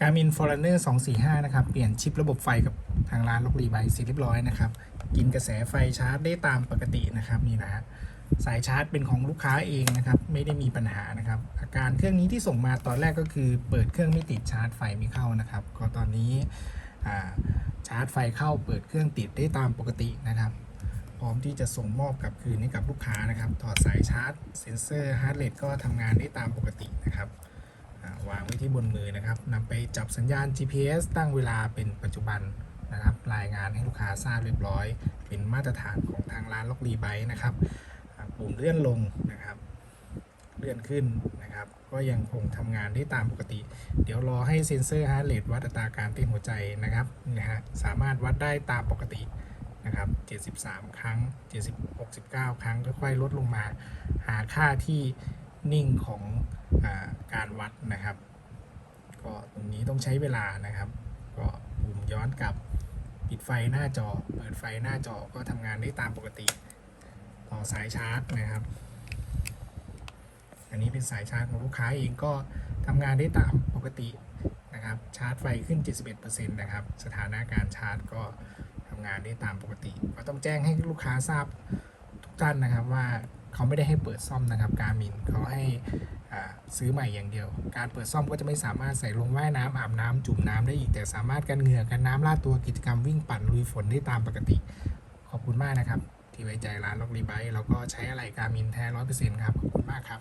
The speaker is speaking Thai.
การมินฟอร์เนอร์245 นะครับ เปลี่ยนชิประบบไฟกับทางร้านล็อกรีไบเสร็จเรียบร้อยนะครับ กินกระแสไฟชาร์จได้ตามปกตินะครับนี่นะสายชาร์จเป็นของลูกค้าเองนะครับ ไม่ได้มีปัญหานะครับ อาการเครื่องนี้ที่ส่งมาตอนแรกก็คือ เปิดเครื่องไม่ติดชาร์จไฟไม่เข้านะครับ ก็ตอนนี้ชาร์จไฟเข้าเปิดเครื่องติดได้ตามปกตินะครับ พร้อมที่จะส่งมอบกลับคืนให้กับลูกค้านะครับ ถอดสายชาร์จ เซ็นเซอร์ฮาร์ดเรทก็ทำงานได้ตามปกตินะครับ ไว้ที่บนมือนะครับนำไปจับสัญญาณ GPS ตั้งเวลาเป็นปัจจุบันนะครับ รายงานให้ลูกค้าทราบเรียบร้อย เป็นมาตรฐานของทางร้านล็อกรีไบนะครับปุ่มเลื่อนลงนะครับเลื่อนขึ้นนะครับ ก็ยังคงทำงานได้ตามปกติ เดี๋ยวรอให้เซ็นเซอร์ฮาร์ดเรทวัดอัตราการเต้นหัวใจนะครับนะฮะสามารถวัดได้ตามปกตินะครับ 73 ครั้ง 70 69 ครั้งค่อยๆลดลงมา หาค่าที่นิ่งของอการวัดนะครับ ก็ตรงนี้ต้องใช้เวลานะครับ ก็ปุ่มย้อนกลับปิดไฟหน้าจอ เปิดไฟหน้าจอก็ทำงานได้ตามปกติ ต่อสายชาร์จนะครับ อันนี้เป็นสายชาร์จของลูกค้าเองก็ทำงานได้ตามปกตินะครับ ชาร์จไฟขึ้น 71%นะครับ สถานะการชาร์จก็ทำงานได้ตามปกติ ก็ต้องแจ้งให้ลูกค้าทราบทุกท่านนะครับว่าเขาไม่ได้ให้เปิดซ่อมนะครับ การมินเขาให้ ซื้อใหม่อย่างเดียว การเปิดซ่อมก็จะไม่สามารถใส่ลงว่ายน้ำอาบน้ำจุ่มน้ำได้อีก แต่สามารถกันเหงื่อกันน้ำลาดตัวกิจกรรมวิ่งปั่นลุยฝนได้ตามปกติ ขอบคุณมากนะครับ ที่ไว้ใจร้านล็อกรีไบแล้วก็ใช้อะไรการมินแท้ร้อยเปอร์เซ็นต์ครับขอบคุณมากครับ